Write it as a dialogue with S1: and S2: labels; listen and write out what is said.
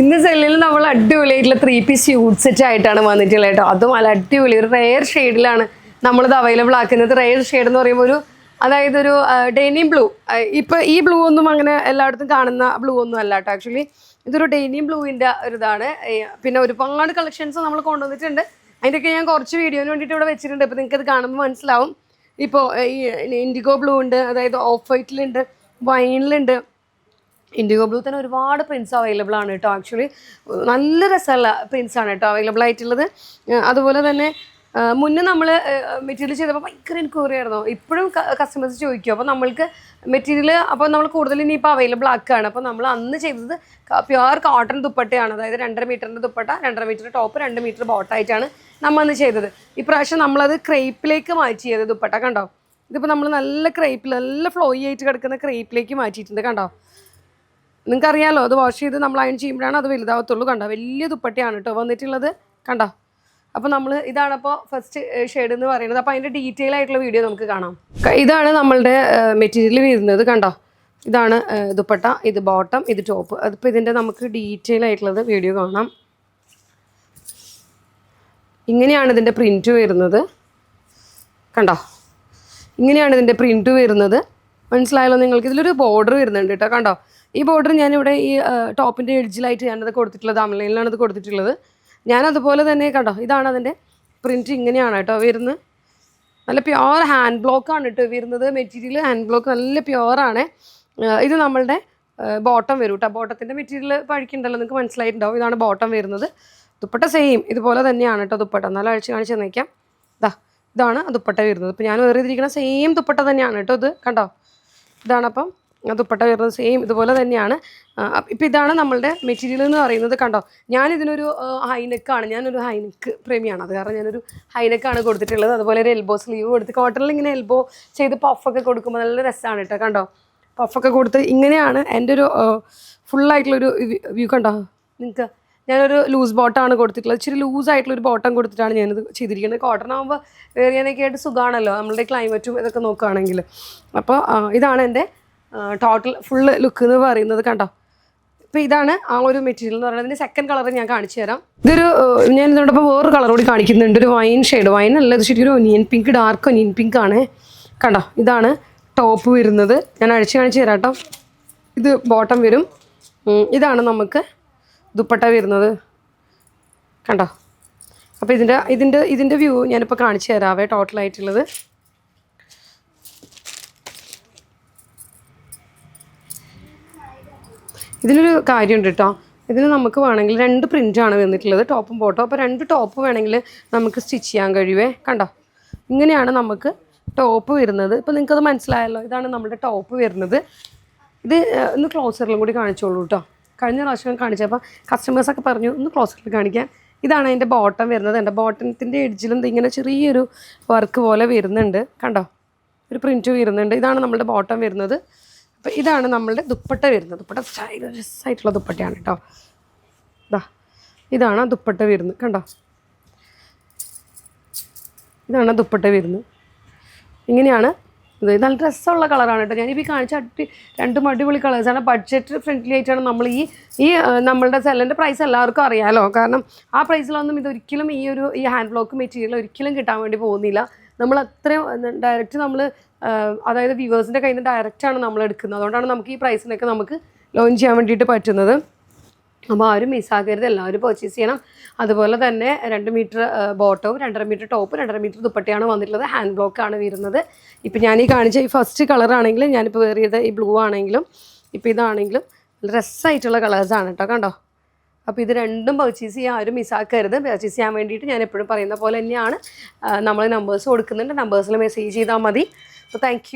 S1: ഇന്ന് സെല്ലിൽ നമ്മൾ അടിപൊളിയായിട്ടുള്ള ത്രീ പീസ് യൂത്ത് സെറ്റ് ആയിട്ടാണ് വന്നിട്ടുള്ളത് കേട്ടോ. അതും അല്ല അടിപൊളി ഒരു റെയർ ഷെയ്ഡിലാണ് നമ്മളിത് അവൈലബിൾ ആക്കുന്നത്. റെയർ ഷെയ്ഡ് എന്ന് പറയുമ്പോൾ ഒരു അതായത് ഒരു ഡെനിം ബ്ലൂ ഇപ്പൊ ഈ ബ്ലൂ ഒന്നും അങ്ങനെ എല്ലായിടത്തും കാണുന്ന ബ്ലൂ ഒന്നും അല്ല കേട്ടോ. ആക്ച്വലി ഇതൊരു ഡെനിം ബ്ലൂവിന്റെ ഒരു ഇതാണ്. പിന്നെ ഒരുപാട് കളക്ഷൻസ് നമ്മൾ കൊണ്ടുവന്നിട്ടുണ്ട്. അതിന്റെയൊക്കെ ഞാൻ കുറച്ച് വീഡിയോന് വേണ്ടിയിട്ട് ഇവിടെ വെച്ചിട്ടുണ്ട്. അപ്പോൾ നിങ്ങൾക്ക് അത് കാണുമ്പോൾ മനസ്സിലാവും ഇപ്പോൾ ഈ ഇൻഡിഗോ ബ്ലൂ ഉണ്ട് അതായത് ഓഫ് വൈറ്റിലുണ്ട് വൈനിലുണ്ട് ഇൻഡിഗോ ബ്ലൂ തന്നെ ഒരുപാട് പ്രിൻസ് അവൈലബിൾ ആണ് കേട്ടോ. ആക്ച്വലി നല്ല രസമുള്ള പ്രിൻസ് ആണ് കേട്ടോ അവൈലബിൾ ആയിട്ടുള്ളത്. അതുപോലെ തന്നെ മുന്നേ നമ്മൾ മെറ്റീരിയൽ ചെയ്തപ്പോൾ ഭയങ്കര എൻക്വയറി ആയിരുന്നു. ഇപ്പോഴും കസ്റ്റമേഴ്സ് ചോദിക്കും. അപ്പോൾ നമ്മൾക്ക് മെറ്റീരിയൽ അപ്പോൾ നമ്മൾ കൂടുതൽ ഇനിയിപ്പോൾ അവൈലബിൾ ആക്കുകയാണ്. അപ്പോൾ നമ്മൾ അന്ന് ചെയ്തത് പ്യുവർ കോട്ടൺ ദുപ്പട്ടയാണ്. അതായത് രണ്ടര മീറ്ററിന്റെ ദുപ്പട്ട രണ്ടര മീറ്റർ ടോപ്പ് രണ്ട് മീറ്റർ ബോട്ടായിട്ടാണ് നമ്മൾ അന്ന് ചെയ്തത്. ഇപ്രാവശ്യം നമ്മളത് ക്രേപ്പിലേക്ക് മാറ്റി ചെയ്തത് ദുപ്പട്ട കണ്ടോ? ഇതിപ്പോൾ നമ്മൾ നല്ല ക്രേപ്പിൽ നല്ല ഫ്ലോയി ആയിട്ട് കിടക്കുന്ന ക്രേപ്പിലേക്ക് മാറ്റിയിട്ടുണ്ട് കണ്ടോ? നിങ്ങൾക്ക് അറിയാലോ അത് വാഷ് ചെയ്ത് നമ്മൾ അയൺ ചെയ്യുമ്പോഴാണ് അത് വലുതാവത്തുള്ളൂ. കണ്ടോ വലിയ ദുപ്പട്ടയാണ് കേട്ടോ വന്നിട്ടുള്ളത്. കണ്ടോ? അപ്പോൾ നമ്മൾ ഇതാണ് അപ്പോൾ ഫസ്റ്റ് ഷെയ്ഡ് എന്ന് പറയുന്നത്. അപ്പോൾ അതിന്റെ ഡീറ്റെയിൽ ആയിട്ടുള്ള വീഡിയോ നമുക്ക് കാണാം. ഇതാണ് നമ്മളുടെ മെറ്റീരിയൽ വരുന്നത്. കണ്ടോ? ഇതാണ് ദുപ്പട്ട ഇത് ബോട്ടം ഇത് ടോപ്പ് അതിപ്പോൾ ഇതിന്റെ നമുക്ക് ഡീറ്റെയിൽ ആയിട്ടുള്ളത് വീഡിയോ കാണാം. ഇങ്ങനെയാണ് ഇതിന്റെ പ്രിന്റ് വരുന്നത്. കണ്ടോ? ഇങ്ങനെയാണ് ഇതിന്റെ പ്രിന്റ് വരുന്നത്. മനസ്സിലായല്ലോ നിങ്ങൾക്ക്. ഇതിലൊരു ബോർഡർ വരുന്നുണ്ട് കേട്ടോ കണ്ടോ? ഈ ബോർഡർ ഞാനിവിടെ ഈ ടോപ്പിന്റെ എഡ്ജിലായിട്ട് ഞാനത് കൊടുത്തിട്ടുള്ളത് അമലയിലാണ് കൊടുത്തിട്ടുള്ളത്. ഞാൻ അതുപോലെ തന്നെ കണ്ടോ? ഇതാണ് അതിന്റെ പ്രിന്റ് ഇങ്ങനെയാണ് കേട്ടോ വരുന്നത്. നല്ല പ്യുവർ ഹാൻഡ് ബ്ലോക്കാണ് കേട്ടോ വരുന്നത്. മെറ്റീരിയൽ ഹാൻഡ് ബ്ലോക്ക് നല്ല പ്യുവറാണ് ഇത് നമ്മളുടെ ബോട്ടം വരും കേട്ടോ ബോട്ടത്തിന്റെ മെറ്റീരിയൽ പഴിക്കുണ്ടല്ലോ നിങ്ങൾക്ക് മനസ്സിലായിട്ടുണ്ടാവും. ഇതാണ് ബോട്ടം വരുന്നത്. ദുപ്പട്ട സെയിം ഇതുപോലെ തന്നെയാണ് കേട്ടോ ദുപ്പട്ട. നല്ല അഴിച്ച് കാണിച്ച് തന്നേക്കാം. ഇതാ ഇതാണ് ദുപ്പട്ട വരുന്നത്. ഇപ്പോൾ ഞാൻ വേറെ ഇതിരിക്കുന്ന സെയിം ദുപ്പട്ട തന്നെയാണ് കേട്ടോ ഇത്. കണ്ടോ? ഇതാണ് അപ്പം ദുപ്പട്ട വരുന്നത് സെയിം ഇതുപോലെ തന്നെയാണ്. ഇപ്പം ഇതാണ് നമ്മളുടെ മെറ്റീരിയൽ എന്ന് പറയുന്നത് കണ്ടോ? ഞാനിതിനൊരു ഹൈനെക്കാണ് ഞാനൊരു ഹൈനെക്ക് പ്രേമിയാണ്. അത് കാരണം ഞാനൊരു ഹൈനെക്കാണ് കൊടുത്തിട്ടുള്ളത്. അതുപോലെ ഒരു എൽബോ സ്ലീവ് കൊടുത്ത് കോട്ടണിൽ ഇങ്ങനെ എൽബോ ചെയ്ത് പഫൊക്കെ കൊടുക്കുമ്പോൾ നല്ല രസമാണ് കേട്ടോ കണ്ടോ? പഫൊക്കെ കൊടുത്ത് ഇങ്ങനെയാണ് എന്റെ ഒരു ഫുള്ളായിട്ടുള്ളൊരു വ്യൂ കണ്ടോ? നിങ്ങൾക്ക് ഞാനൊരു ലൂസ് ബോട്ടാണ് കൊടുത്തിട്ടുള്ളത്. ഇച്ചിരി ലൂസ് ആയിട്ടുള്ള ഒരു ബോട്ടം കൊടുത്തിട്ടാണ് ഞാനിത് ചെയ്തിരിക്കുന്നത്. കോട്ടൺ ആകുമ്പോൾ വേറിയാനൊക്കെ ആയിട്ട് സുഖമാണല്ലോ നമ്മളുടെ ക്ലൈമറ്റും ഇതൊക്കെ നോക്കുകയാണെങ്കിൽ. അപ്പോൾ ഇതാണ് എന്റെ ടോട്ടൽ ഫുള്ള് ലുക്ക് എന്ന് പറയുന്നത് കണ്ടോ? അപ്പോൾ ഇതാണ് ആ ഒരു മെറ്റീരിയൽ എന്ന് പറയുന്നത്. സെക്കൻഡ് കളർ ഞാൻ കാണിച്ചു തരാം. ഇതൊരു ഞാൻ ഇതിനോടൊപ്പം വേറൊരു കളർ കൂടി കാണിക്കുന്നുണ്ട്. ഒരു വൈൻ ഷെയ്ഡ് വൈൻ അല്ല ഇത് ശരിക്കും ഒരു onion pink dark onion pink ആണ്. കണ്ടോ? ഇതാണ് ടോപ്പ് വരുന്നത്. ഞാൻ അഴിച്ച് കാണിച്ചു തരാം കേട്ടോ. ഇത് ബോട്ടം വരും. ഇതാണ് നമുക്ക് ദുപ്പട്ട വരുന്നത്. കണ്ടോ? അപ്പോൾ ഇതിന്റെ ഇതിന്റെ ഇതിന്റെ വ്യൂ ഞാനിപ്പോൾ കാണിച്ചു തരാവേ ടോട്ടലായിട്ടുള്ളത് ഇതിനൊരു കാര്യമുണ്ട് കേട്ടോ. ഇതിന് നമുക്ക് വേണമെങ്കിൽ രണ്ട് പ്രിന്റാണ് വന്നിട്ടുള്ളത്. ടോപ്പും ബോട്ടും അപ്പോൾ രണ്ട് ടോപ്പ് വേണമെങ്കിൽ നമുക്ക് സ്റ്റിച്ച് ചെയ്യാൻ കഴിയുവേ? കണ്ടോ? ഇങ്ങനെയാണ് നമുക്ക് ടോപ്പ് വരുന്നത്. ഇപ്പോൾ നിങ്ങൾക്കത് മനസ്സിലായല്ലോ. ഇതാണ് നമ്മുടെ ടോപ്പ് വരുന്നത്. ഇത് ഒന്ന് ക്ലോസറിലും കൂടി കാണിച്ചോളൂ കേട്ടോ. കഴിഞ്ഞ പ്രാവശ്യം കാണിച്ചപ്പോൾ കസ്റ്റമേഴ്സൊക്കെ പറഞ്ഞു ഒന്ന് ക്ലോസറിൽ കാണിക്കാൻ ഇതാണ് അതിന്റെ ബോട്ടം വരുന്നത്. എന്റെ ബോട്ടത്തിന്റെ എഡ്ജിലും ഇങ്ങനെ ചെറിയൊരു വർക്ക് പോലെ വരുന്നുണ്ട്. കണ്ടോ? ഒരു പ്രിന്റ് വരുന്നുണ്ട്. ഇതാണ് നമ്മുടെ ബോട്ടം വരുന്നത്. അപ്പോൾ ഇതാണ് നമ്മളുടെ ദുപ്പട്ട വരുന്നത്. ദുപ്പട്ട സ്റ്റൈലസ് ആയിട്ടുള്ള ദുപ്പട്ടയാണ് കേട്ടോ ഇതാ ഇതാണ് ദുപ്പട്ട വരുന്നത്. കണ്ടോ? ഇതാണ് ദുപ്പട്ട വരുന്നത്. ഇങ്ങനെയാണ് ഇത് നല്ല രസമുള്ള കളറാണ് കേട്ടോ. ഞാനിപ്പോൾ കാണിച്ച അടി രണ്ടും അടിപൊളി കളേഴ്സാണ് ബഡ്ജറ്റ് ഫ്രണ്ട്ലി ആയിട്ടാണ് നമ്മൾ ഈ ഈ നമ്മളുടെ സെല്ലിന്റെ പ്രൈസ് എല്ലാവർക്കും അറിയാമല്ലോ കാരണം ആ പ്രൈസിലൊന്നും ഇതൊരിക്കലും ഈ ഒരു ഈ ഹാൻഡ് ബ്ലോക്ക് മെറ്റീരിയൽ ഒരിക്കലും കിട്ടാൻ വേണ്ടി പോകുന്നില്ല. നമ്മൾ അത്രയും ഡയറക്റ്റ് നമ്മൾ അതായത് വ്യൂവേഴ്സിന്റെ കയ്യിൽ നിന്ന് ഡയറക്റ്റാണ് നമ്മൾ എടുക്കുന്നത്. അതുകൊണ്ടാണ് നമുക്ക് ഈ പ്രൈസിനൊക്കെ നമുക്ക് ലോഞ്ച് ചെയ്യാൻ വേണ്ടിയിട്ട് പറ്റുന്നത്. അപ്പോൾ ആരും മിസ്സാക്കരുത്. എല്ലാവരും പർച്ചേസ് ചെയ്യണം. അതുപോലെ തന്നെ രണ്ട് മീറ്റർ ബോട്ടവും രണ്ടര മീറ്റർ ടോപ്പ് രണ്ടര മീറ്റർ ദുപ്പട്ടയാണ് വന്നിട്ടുള്ളത്. ഹാൻഡ് ബ്ലോക്ക് ആണ് വരുന്നത്. ഇപ്പം ഞാൻ ഈ കാണിച്ച ഈ ഫസ്റ്റ് കളർ ആണെങ്കിലും ഞാനിപ്പോൾ വേറെ ചെയ്ത ഈ ബ്ലൂ ആണെങ്കിലും ഇപ്പോൾ ഇതാണെങ്കിലും നല്ല രസമായിട്ടുള്ള കളേഴ്സാണ് കേട്ടോ കണ്ടോ? അപ്പോൾ ഇത് രണ്ടും പർച്ചേസ് ചെയ്യാൻ ആരും മിസ്സാക്കരുത്. പർച്ചേസ് ചെയ്യാൻ വേണ്ടിയിട്ട് ഞാൻ എപ്പോഴും പറയുന്ന പോലെ തന്നെയാണ്. നമ്മൾ നമ്പേഴ്സ് കൊടുക്കുന്നുണ്ട്. നമ്പേഴ്സിൽ മെസ്സേജ് ചെയ്താൽ മതി. അപ്പോൾ താങ്ക്